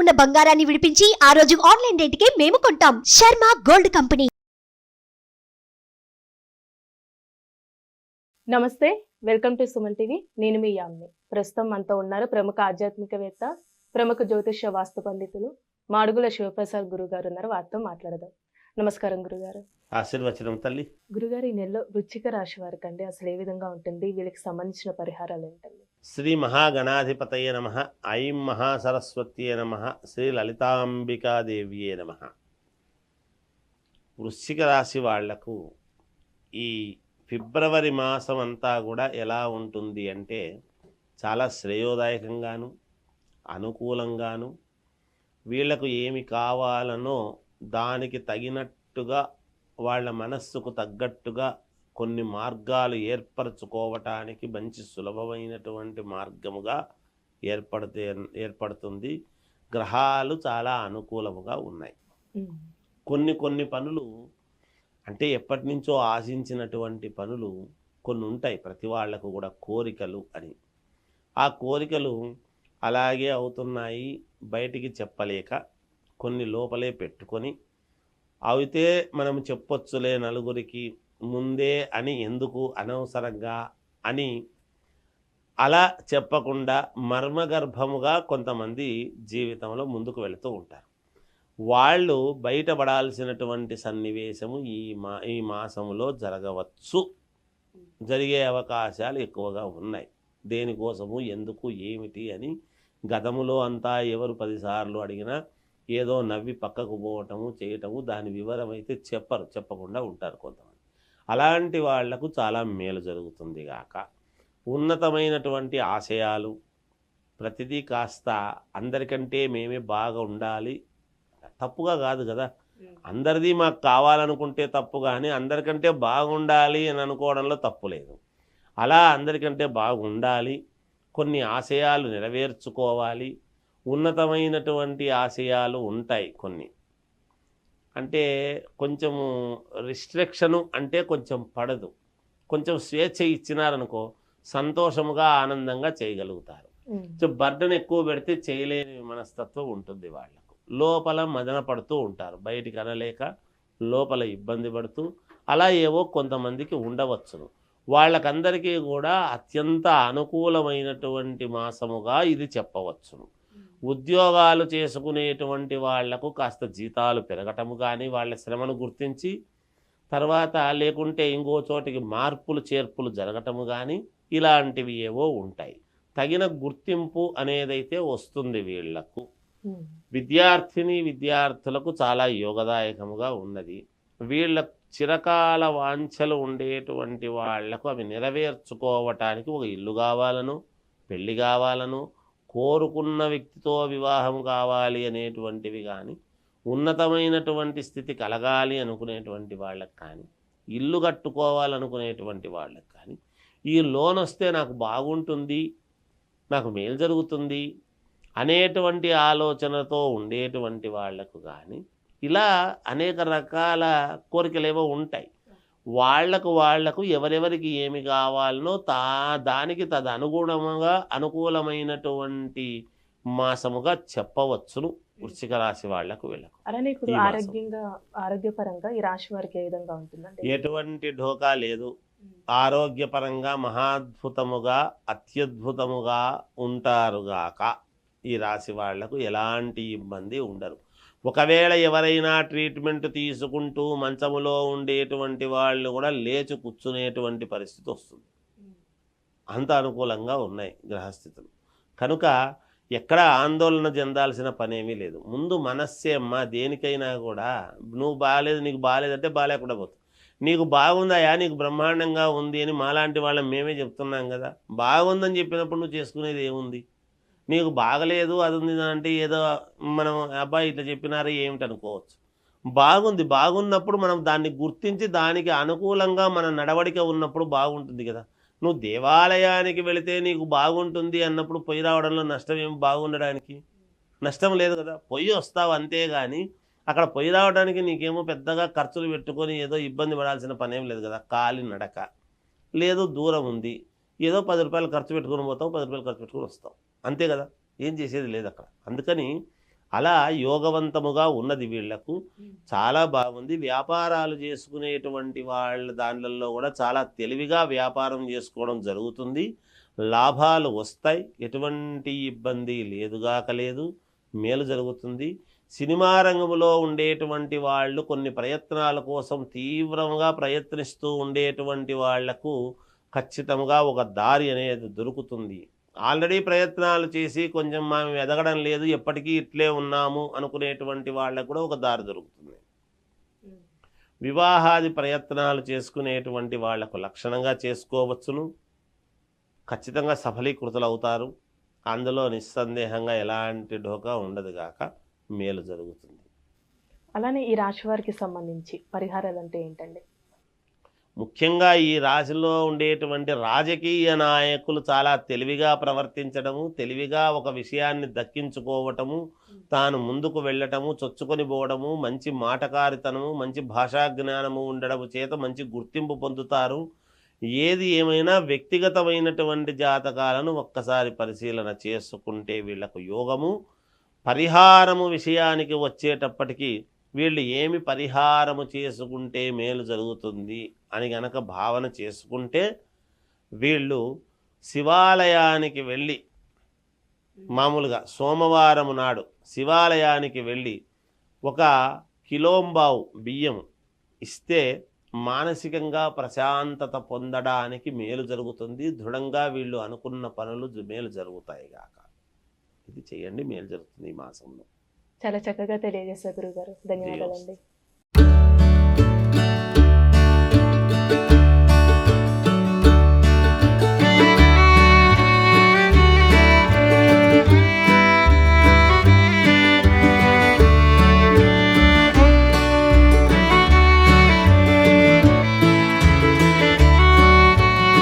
ఉన్న బంగారాన్ని విడిపించి ఆ రోజు ఆన్లైన్ రేటుకే మేము కొంటాం. Sharma gold company. నమస్తే వెల్కమ్ టు సుమన్ టీవీ. నేను మీ యామ్ని. ప్రస్తుతం మనతో ఉన్నారు ప్రముఖ ఆధ్యాత్మికవేత్త ప్రముఖ జ్యోతిష్య వాస్తు పండితులు మాడుగుల శివప్రసాద్ గురువు గారు ఉన్నారు. వారితో మాట్లాడదాం. నమస్కారం గురుగారు. ఆశీర్వచనం తల్లి. గురుగారు ఈ నెలలో వృచ్చిక రాశి వారికి అండి అసలు ఏ విధంగా ఉంటుంది? వీళ్ళకి సంబంధించిన పరిహారాలు ఏంటండి? శ్రీ మహాగణాధిపతయ నమ. ఐం మహాసరస్వత్యే నమ. శ్రీ లలితాంబికాదేవ్యే నమ. వృశ్చిక రాశి వాళ్ళకు ఈ ఫిబ్రవరి మాసం అంతా కూడా ఎలా ఉంటుంది అంటే చాలా శ్రేయోదాయకంగాను అనుకూలంగాను వీళ్ళకు ఏమి కావాలనో దానికి తగినట్టుగా వాళ్ళ మనస్సుకు తగ్గట్టుగా కొన్ని మార్గాలు ఏర్పరచుకోవటానికి మంచి సులభమైనటువంటి మార్గముగా ఏర్పడితే ఏర్పడుతుంది. గ్రహాలు చాలా అనుకూలముగా ఉన్నాయి. కొన్ని కొన్ని పనులు అంటే ఎప్పటి నుంచో ఆశించినటువంటి పనులు కొన్ని ఉంటాయి. ప్రతి వాళ్ళకు కూడా కోరికలు అని. ఆ కోరికలు అలాగే అవుతున్నాయి. బయటికి చెప్పలేక కొన్ని లోపలే పెట్టుకొని అయితే మనం చెప్పొచ్చులే నలుగురికి ముందే అని ఎందుకు అనవసరంగా అని అలా చెప్పకుండా మర్మగర్భముగా కొంతమంది జీవితంలో ముందుకు వెళుతూ ఉంటారు. వాళ్ళు బయటపడాల్సినటువంటి సన్నివేశము ఈ మా ఈ మాసంలో జరగవచ్చు. జరిగే అవకాశాలు ఎక్కువగా ఉన్నాయి. దేనికోసము ఎందుకు ఏమిటి అని గతములో అంతా ఎవరు పదిసార్లు అడిగినా ఏదో నవ్వి పక్కకు పోవటము చేయటము దాని వివరం అయితే చెప్పరు చెప్పకుండా ఉంటారు కొంతమంది. అలాంటి వాళ్ళకు చాలా మేలు జరుగుతుంది గాక. ఉన్నతమైనటువంటి ఆశయాలు ప్రతిదీ కాస్త అందరికంటే మేమే బాగా ఉండాలి. తప్పుగా కాదు కదా. అందరిది మాకు కావాలనుకుంటే తప్పు కానీ అందరికంటే బాగుండాలి అని అనుకోవడంలో తప్పు లేదు. అలా అందరికంటే బాగుండాలి కొన్ని ఆశయాలు నెరవేర్చుకోవాలి ఉన్నతమైనటువంటి ఆశయాలు ఉంటాయి కొన్ని. అంటే కొంచెము రిస్ట్రిక్షను అంటే కొంచెం పడదు. కొంచెం స్వేచ్ఛ ఇచ్చినారనుకో సంతోషముగా ఆనందంగా చేయగలుగుతారు. సో బర్డన్ ఎక్కువ పెడితే చేయలేని మనస్తత్వం ఉంటుంది వాళ్ళకు. లోపల మదన పడుతూ ఉంటారు. బయటికి అనలేక లోపల ఇబ్బంది పడుతూ అలా ఏవో కొంతమందికి ఉండవచ్చును. వాళ్ళకందరికీ కూడా అత్యంత అనుకూలమైనటువంటి మాసముగా ఇది చెప్పవచ్చును. ఉద్యోగాలు చేసుకునేటువంటి వాళ్ళకు కాస్త జీతాలు పెరగటము కానీ వాళ్ళ శ్రమను గుర్తించి తర్వాత లేకుంటే ఇంకో చోటికి మార్పులు చేర్పులు జరగటము కానీ ఇలాంటివి ఏవో ఉంటాయి. తగిన గుర్తింపు అనేదైతే వస్తుంది వీళ్ళకు. విద్యార్థిని విద్యార్థులకు చాలా యోగదాయకముగా ఉన్నది. వీళ్ళ చిరకాల వాంఛలు ఉండేటువంటి వాళ్ళకు అవి నెరవేర్చుకోవటానికి ఒక ఇల్లు కావాలను పెళ్ళి కావాలను కోరుకున్న వ్యక్తితో వివాహం కావాలి అనేటువంటివి కానీ ఉన్నతమైనటువంటి స్థితి కలగాలి అనుకునేటువంటి వాళ్ళకి కానీ ఇల్లు కట్టుకోవాలనుకునేటువంటి వాళ్ళకి కానీ ఈ లోన్ వస్తే నాకు బాగుంటుంది నాకు మేలు జరుగుతుంది అనేటువంటి ఆలోచనతో ఉండేటువంటి వాళ్ళకు కానీ ఇలా అనేక రకాల కోరికలేవో ఉంటాయి. వాళ్ళకు వాళ్ళకు ఎవరెవరికి ఏమి కావాలనో తా దానికి తదనుగుణముగా అనుకూలమైనటువంటి మాసముగా చెప్పవచ్చును. వృశ్చిక రాశి వాళ్ళకు వీళ్ళకు. అలానే ఇప్పుడు ఈ మాసం. ఆరోగ్యంగా ఆరోగ్యపరంగా ఈ రాశి వారికి ఏ విధంగా ఉంటుందండి? ఎటువంటి ఢోకా లేదు. ఆరోగ్యపరంగా మహాద్భుతముగా అత్యద్భుతముగా ఉంటారుగాక ఈ రాశి వాళ్ళకు ఎలాంటి ఇబ్బంది ఉండరు. ఒకవేళ ఎవరైనా ట్రీట్మెంట్ తీసుకుంటూ మంచములో ఉండేటువంటి వాళ్ళు కూడా లేచి కూర్చునేటువంటి పరిస్థితి వస్తుంది. అంత అనుకూలంగా ఉన్నాయి గ్రహస్థితులు. కనుక ఎక్కడ ఆందోళన చెందాల్సిన పనేమీ లేదు. ముందు మనస్సే అమ్మ దేనికైనా కూడా నువ్వు బాగాలేదు నీకు బాగాలేదంటే బాగాలేకుండా పోతుంది నీకు బాగుందాయా? నీకు బ్రహ్మాండంగా ఉంది అని మాలాంటి వాళ్ళని మేమే చెప్తున్నాం కదా. బాగుందని చెప్పినప్పుడు నువ్వు చేసుకునేది ఏముంది? నీకు బాగలేదు అది ఉంది అంటే ఏదో మనం అబ్బాయి ఇట్లా చెప్పినారా ఏమిటి అనుకోవచ్చు. బాగుంది. బాగున్నప్పుడు మనం దాన్ని గుర్తించి దానికి అనుకూలంగా మన నడవడిక ఉన్నప్పుడు బాగుంటుంది కదా. నువ్వు దేవాలయానికి వెళితే నీకు బాగుంటుంది అన్నప్పుడు పొయ్యి రావడంలో నష్టం బాగుండడానికి. నష్టం లేదు కదా. పొయ్యి వస్తావు అంతేగాని అక్కడ పొయ్యి రావడానికి నీకేమో పెద్దగా ఖర్చులు పెట్టుకొని ఏదో ఇబ్బంది పడాల్సిన పనేం లేదు కదా. కాలి నడక. లేదు దూరం ఉంది. ఏదో పది రూపాయలు ఖర్చు పెట్టుకొని పోతావు పది రూపాయలు ఖర్చు పెట్టుకొని వస్తావు అంతే కదా? ఏం చేసేది లేదు అక్కడ. అందుకని అలా యోగవంతముగా ఉన్నది వీళ్ళకు చాలా బాగుంది. వ్యాపారాలు చేసుకునేటువంటి వాళ్ళ దానిలలో కూడా చాలా తెలివిగా వ్యాపారం చేసుకోవడం జరుగుతుంది. లాభాలు వస్తాయి. ఎటువంటి ఇబ్బంది లేదుగాక లేదు. మేలు జరుగుతుంది. సినిమా రంగంలో ఉండేటువంటి వాళ్ళు కొన్ని ప్రయత్నాల కోసం తీవ్రంగా ప్రయత్నిస్తూ ఉండేటువంటి వాళ్ళకు ఖచ్చితంగా ఒక దారి అనేది దొరుకుతుంది. ఆల్రెడీ ప్రయత్నాలు చేసి కొంచెం మనం ఎదగడం లేదు ఎప్పటికీ ఇట్లే ఉన్నాము అనుకునేటువంటి వాళ్ళకు కూడా ఒక దారి దొరుకుతుంది. వివాహాది ప్రయత్నాలు చేసుకునేటువంటి వాళ్ళకు లక్షణంగా చేసుకోవచ్చును. ఖచ్చితంగా సఫలీకృతులు అవుతారు. అందులో నిస్సందేహంగా ఎలాంటి ఢోకా ఉండదు గాక మేలు జరుగుతుంది. అలానే ఈ రాశి వారికి సంబంధించి పరిహారాలు అంటే ఏంటండి? ముఖ్యంగా ఈ రాశిలో ఉండేటువంటి రాజకీయ నాయకులు చాలా తెలివిగా ప్రవర్తించడము తెలివిగా ఒక విషయాన్ని దక్కించుకోవటము తాను ముందుకు వెళ్ళటము చొచ్చుకొని పోవడము మంచి మాటకారితనము మంచి భాషా జ్ఞానము ఉండడము చేత మంచి గుర్తింపు పొందుతారు. ఏది ఏమైనా వ్యక్తిగతమైనటువంటి జాతకాలను ఒక్కసారి పరిశీలన చేసుకుంటే వీళ్ళకు యోగము పరిహారము విషయానికి వచ్చేటప్పటికి వీళ్ళు ఏమి పరిహారము చేసుకుంటే మేలు జరుగుతుంది? అని గనక భావన చేసుకుంటే వీళ్ళు శివాలయానికి వెళ్ళి మామూలుగా సోమవారం నాడు శివాలయానికి వెళ్ళి ఒక కిలోంబావు బియ్యం ఇస్తే మానసికంగా ప్రశాంతత పొందడానికి మేలు జరుగుతుంది. దృఢంగా వీళ్ళు అనుకున్న పనులు మేలు జరుగుతాయి గాక. ఇది చేయండి మేలు జరుగుతుంది ఈ మాసంలో. చాలా చక్కగా తెలియజేశారు గురుగారు. ధన్యవాదాలండి.